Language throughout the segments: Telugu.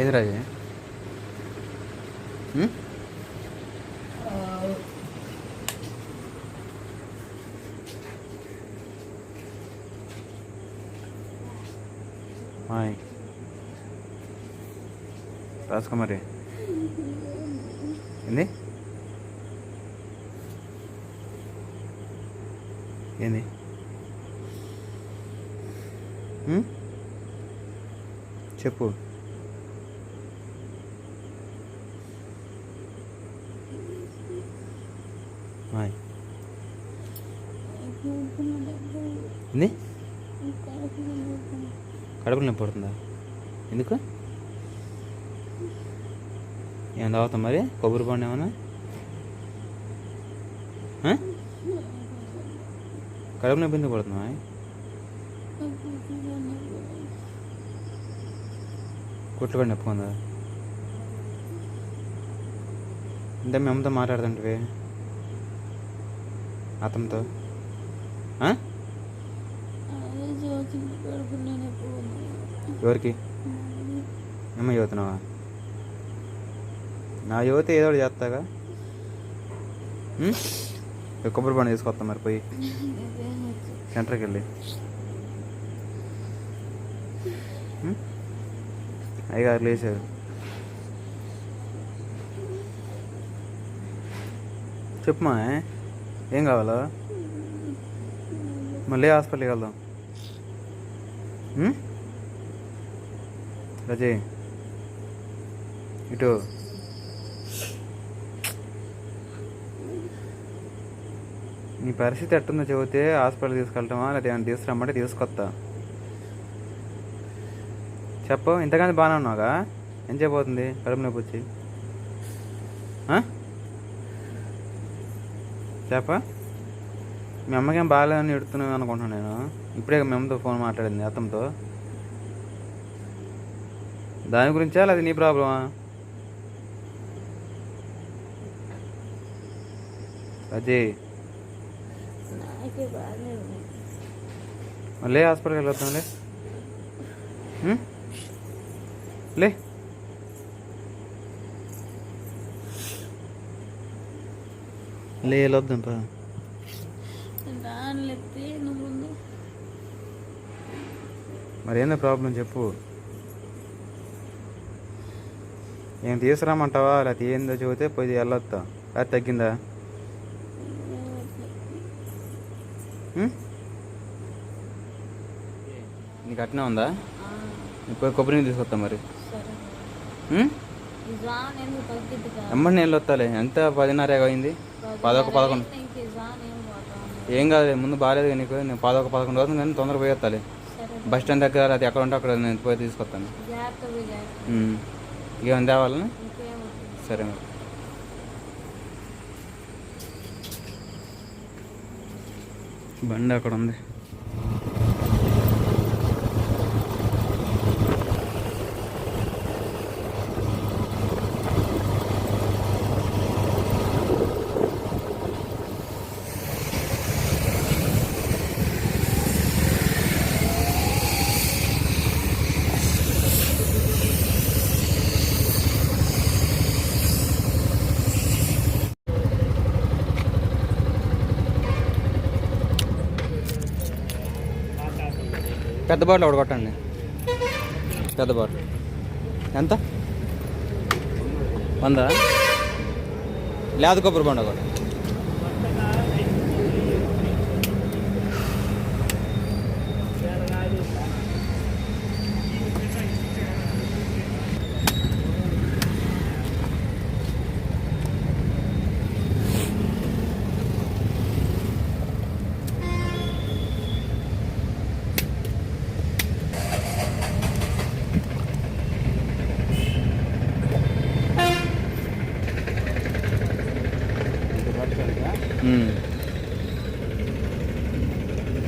ఏది రాజే హాయ్. రాసుకో మరి ఏంది? ఏంది చెప్పు. హాయ్ ఏంది కడుపులో నొప్పి పడుతుందా? ఎందుకు? ఏం తాగుతాం మరి? కొబ్బరి పండు ఏమన్నా? కడుపు నొప్పి ఎందుకు పడుతుందా కుట్లు కూడా నొప్పి ఉందా? అంటే మీ అమ్మతో మాట్లాడుతుంటివి అతనితో? ఎవరికి? అమ్మ యువతనవా? నా యువత ఏదో ఒకటి చేస్తాగా? కొబ్బరి బండి తీసుకొస్తాం మరి పోయి. సెంటర్కి వెళ్ళి? అయ్యగారు లేచారు. చెప్పుమా ఏం కావాలో? మళ్ళీ హాస్పిటల్కి వెళ్దాం. రజయ్ ఇటు. నీ పరిస్థితి ఎట్టుందో చెబితే హాస్పిటల్ తీసుకెళ్తామా? లేదా ఏమైనా తీసుకురమ్మంటే తీసుకొస్తా. చెప్పు ఇంతకంటే బాగానే ఉన్నావుగా? ఏం చేయబోతుంది? కడుపు నొప్పి వచ్చి. చెప్ప. మీ అమ్మకేం బాగాలేదని ఎడుతున్నావు అనుకుంటున్నాను నేను. ఇప్పుడే మీ అమ్మతో ఫోన్ మాట్లాడింది అతనితో దాని గురించా లేదా నీ ప్రాబ్లమా? అజయ్. మళ్ళీ హాస్పిటల్కి వెళ్ళొద్దాంలే? లే. లే వెళ్ళొద్దాం పా దాని లేకపోతే నువ్వు ముందు. మరి ఏందో ప్రాబ్లం చెప్పు. ఏం తీసుకురామంటావా? లేకపోతే ఏందో చెబితే పోయి వెళ్ళొద్దా అది తగ్గిందా? నీకు అట్నే ఉందా? ఇప్పుడు కొబ్బరి నీళ్ళు తీసుకొస్తా మరి. ఎమ్మడి నేను వస్తాలే ఎంత? పదిన్నర అయింది. పదొక పదకొండు. ఏం కాదు ముందు బాగాలేదు నీకు నేను పదొక పదకొండు అవుతుంది కానీ తొందరగా పోయి వస్తాలే సరే బస్ స్టాండ్ దగ్గర అది ఎక్కడ ఉంటే అక్కడ నేను పోయి తీసుకొస్తాను. ఏమైనా తేవాలని. సరే మరి. బండి అక్కడ ఉంది. పెద్ద బాటిల్ ఒకటి కొట్టండి. పెద్ద బాటిల్. ఎంత? వందా. లేదు కొబ్బరి బండ ఒకటి.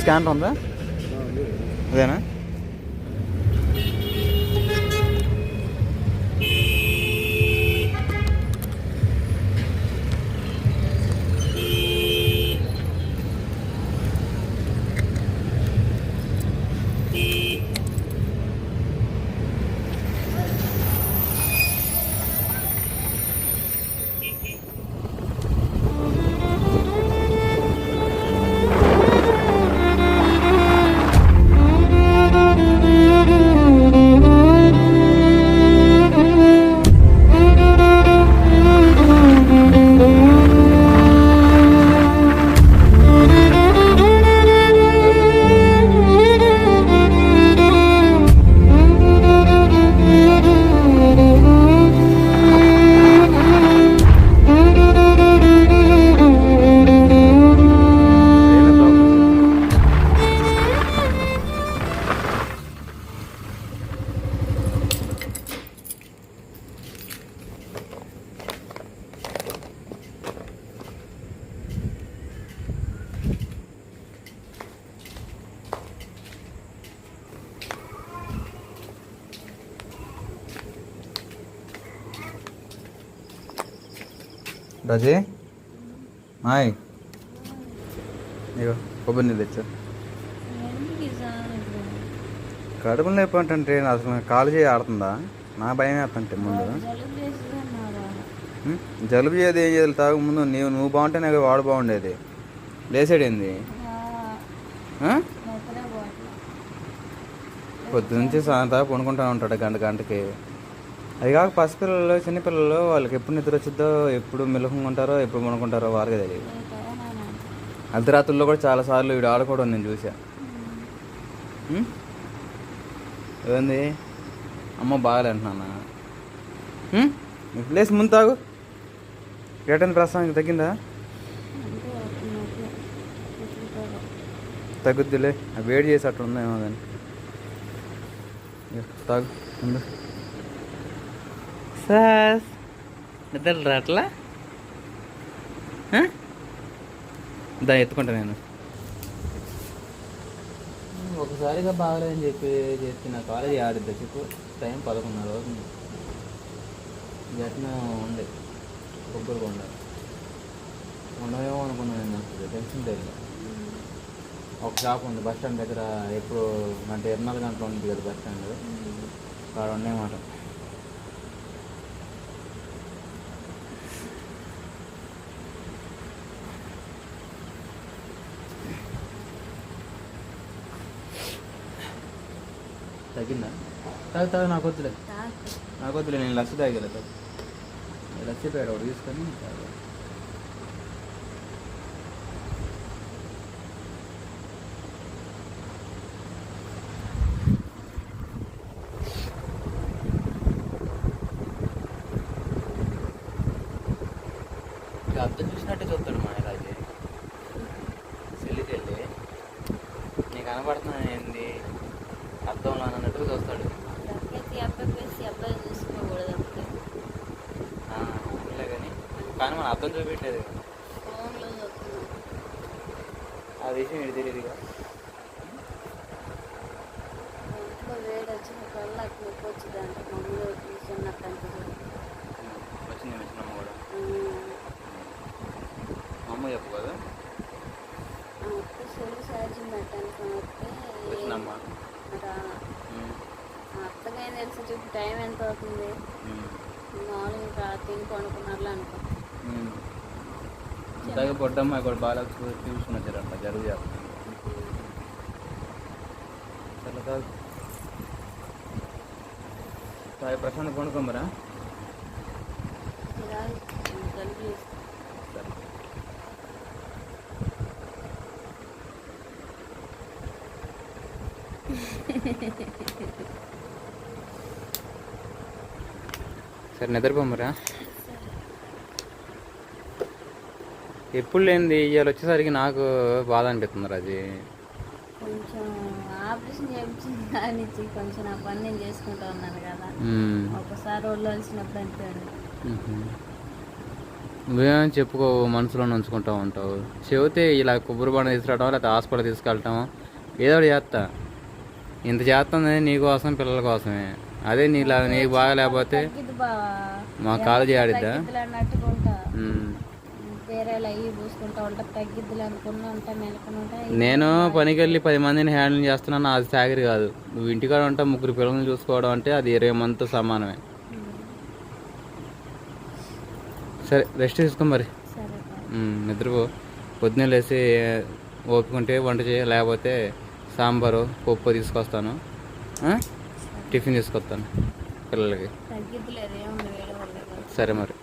స్కాన్ ఉందా? అదేనా? రజే? మాయ్ ఇగో కొబ్బరి నీళ్ళు తెచ్చా? కడుపులో నొప్పి అంటే అసలు కాలు చేయి ఆడుతుందా? నా భయం వేస్తుంటే ముందు. జలుబు చేయదు ఏం చేయాలి? తాగు ముందు నీవు నువ్వు బాగుంటేనే కదా వాడు బాగుండేది. లేసాడేంది? ఆ? నిద్ర పోవట్లేదు పొద్దు నుంచి సాయంత్రం పడుకుంటూ ఉంటాడు గంట గంటకి. కాక పసిపిల్లలు చిన్నపిల్లలు వాళ్ళకి ఎప్పుడు నిద్ర వచ్చిద్దో ఎప్పుడు ఉంటారో ఎప్పుడు పడుకుంటారో వారికి తెలియదు? అర్ధరాత్రుల్లో కూడా చాలాసార్లు వీడు ఆడుకోవడం నేను చూసా? ఏంది? అమ్మ బాగాలేంటున్నానా ప్లేస్ ముందు తాగు. ఏటైంది ప్రస్తుతానికి తగ్గిందా. తగ్గుద్దిలే. వేడి చేసి అట్లా ఉందేమో కానీ. తాగు ముందు సార్ నిద్ర రాట్లా దా ఎత్తుకుంటా నేను. ఒకసారిగా బాగలేదని చెప్పి చేస్తే నా కాలేజీ ఆడిద్దా. చెప్పు టైం పదకొండున్నర అవుతుంది. ఎట్లా ఉండే. కొబ్బరి కొండ. ఉండవేమో అనుకున్నాను నేను అసలు టెన్షన్ తెలియదు ఒక షాప్ ఉంది బస్ స్టాండ్ దగ్గర. ఎప్పుడు అంటే ఇరవై నాలుగు గంటలు ఉంది కదా బస్ స్టాండ్. అక్కడ ఉండేమాట తగ్గిందా తాగు తాగు నాకు వద్దులే. నాకు వద్దులే నేను లస్సి తాగలేదు లస్సి పేడ ఒకటి తీసుకొని తాగు. కానీ మన అర్థం చూపించలేదు కదా. ఫోన్లో చూస్తున్నాం ఆ విషయం ఇది తెలియదు ఇక. వేడి నొప్పి వచ్చింది అంటే మమ్మల్ని కూర్చున్నట్టు అనిపిస్తుంది వచ్చింది వచ్చినమ్మ కూడా. మా అమ్మ చెప్పు కదా. చెల్లి అత్తగా తెలిసి చూపు టైం ఎంత అవుతుంది. మామూలుగా తిని కొనుక్కున్నారులే అనుకో. ఇంతగా పొట్టమ్మ ఇక్కడ బాగా ట్యూషన్ వచ్చారంట జరుగు తాగు. తాగి ప్రశాంత్ కొనుక్కోమరా ఇలా జలుబు చేస్తుంది సరే నిద్రపోమరా ఎప్పుడు లేనిది? ఇవాళ వచ్చేసరికి నాకు బాధ అనిపిస్తుంది అది కొంచెం ఆపరేషన్ చేయించింది కానిచ్చి కొంచెం నా పని నేను చేసుకుంటా ఉన్నాను కదా. ఒకసారి ఒళ్ళు వచ్చినప్పుడు అనిపించండి నువ్వేమని చెప్పుకోవు మనసులో ఉంచుకుంటా ఉంటావు. చెబితే ఇలా కొబ్బరి బండ తీసుకురావడం లేకపోతే హాస్పిటల్ తీసుకెళ్ళటం ఏదో ఒకటి చేస్తా. ఇంత చేస్తుంది నీకోసం పిల్లల కోసమే. అదే నీలా నీకు బాగా లేకపోతే బావా మా కాలేజీ ఆడిద్దా? తగ్గిద్దిలే అన్నట్టుగా ఉంటా ఉమ్. వేరే అయ్యి పూసుకుంటా ఉంటా తగ్గిద్దిలే అనుకున్నా ఉంటా మెలకుని ఉంటా నేను పనికి వెళ్ళి పది మందిని హ్యాండిల్ చేస్తున్నాను అది సాగరి కాదు. నువ్వు ఇంటికాడ ఉంటా ముగ్గురు పిల్లల్ని చూసుకోవడం అంటే అది ఇరవై మందితో సమానమే. సరే రెస్ట్ తీసుకో మరి. నిద్రపో. పొద్దున్నే లేసి ఓపిక ఉంటే వంట చేయ లేకపోతే సాంబారు పప్పు తీసుకొస్తాను? టిఫిన్ తీసుకొస్తాను. పిల్లలకి. సరే మరి.